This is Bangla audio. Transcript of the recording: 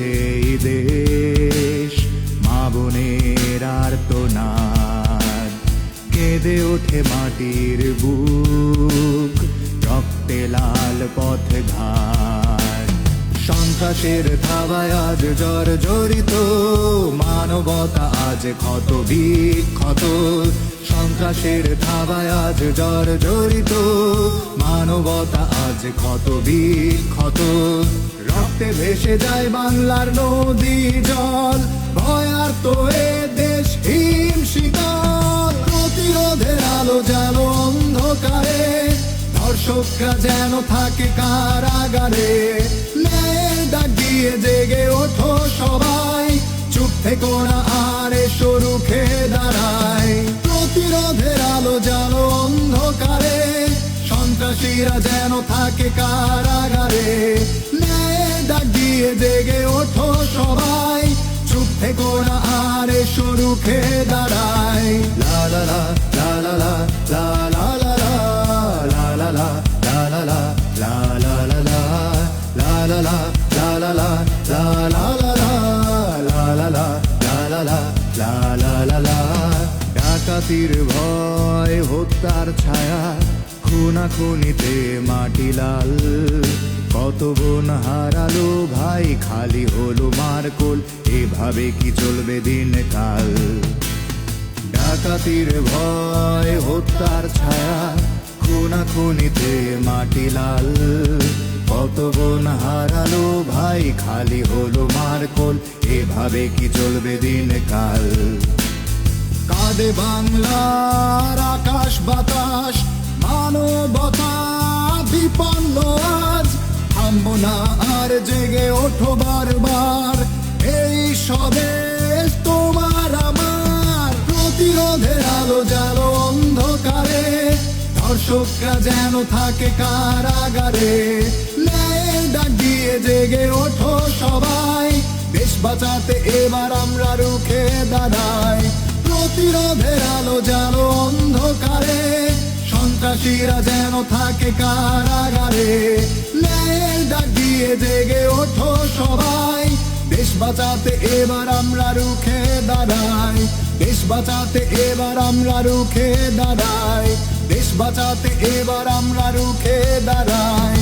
এই দেশ। মা বোনের আর আর্তনাদ কেঁদে ওঠে মাটির বুক, রক্তে লাল পথ ঘাট। সন্ত্রাসের থাবায় আজ জ্বর জড়িত, মানবতা আজ ক্ষত বিক্ষত। সন্ত্রাসের থাবায় আজ জ্বর জড়িত, মানবতা আজ ক্ষত বিক্ষত। ভেসে যায় বাংলার নদী জল। ভয়ার তো এ দেশ হিম শীতল প্রতিরোধের আলো জালো অন্ধকারে দর্শকরা যেন থাকে কারাগারে। ডাক দিয়ে জেগে ওঠো সবাই, চুপ থেকো না আর এসো রুখে দাঁড়ায়। প্রতিরোধের আলো জালো অন্ধকারে সন্ত্রাসীরা যেন থাকে কারাগারে ন্যায়ের ডাক দিয়ে জেগে ওঠো সবাই চুপ থেকো না আর এসো রুখে দাঁড়ায় লা লা লা লা লা লা লা লা লা লা ভয় হত্যার ছায়া খুনাখুনিতে মাটি লাল। কত বোন হারালো ভাই, খালি হলো মারকোল এভাবে কি চলবে দিন কাল ডাকাতির ভয়, হত্যার ছায়া খুনাখুনিতে মাটি লাল। কত বোন হারালো ভাই, খালি হলো মারকোল এভাবে কি চলবে দিন কাল কাঁদে বাংলার আকাশ বাতাস মানবতা বিপন্ন আজ। থামবো না আর জেগে ওঠো বারবার। এই স্বদেশ তোমার আমার। প্রতিরোধের আলো জালো অন্ধকারে। দর্শকরা যেন থাকে কারাগারে। ন্যায়ের ডাক দিয়ে জেগে ওঠো সবাই। দেশ বাঁচাতে এবার আমরা রুখে দাঁড়াই। প্রতিরোধের আলো জালো দোষীরা যেন থাকে কারাগারে। ন্যায়ের ডাক দিয়ে জেগে ওঠো সবাই। দেশ বাঁচাতে এবার আমরা রুখে দাঁড়াই। দেশ বাঁচাতে এবার আমরা রুখে দাঁড়াই। দেশ বাঁচাতে এবার আমরা রুখে দাঁড়াই।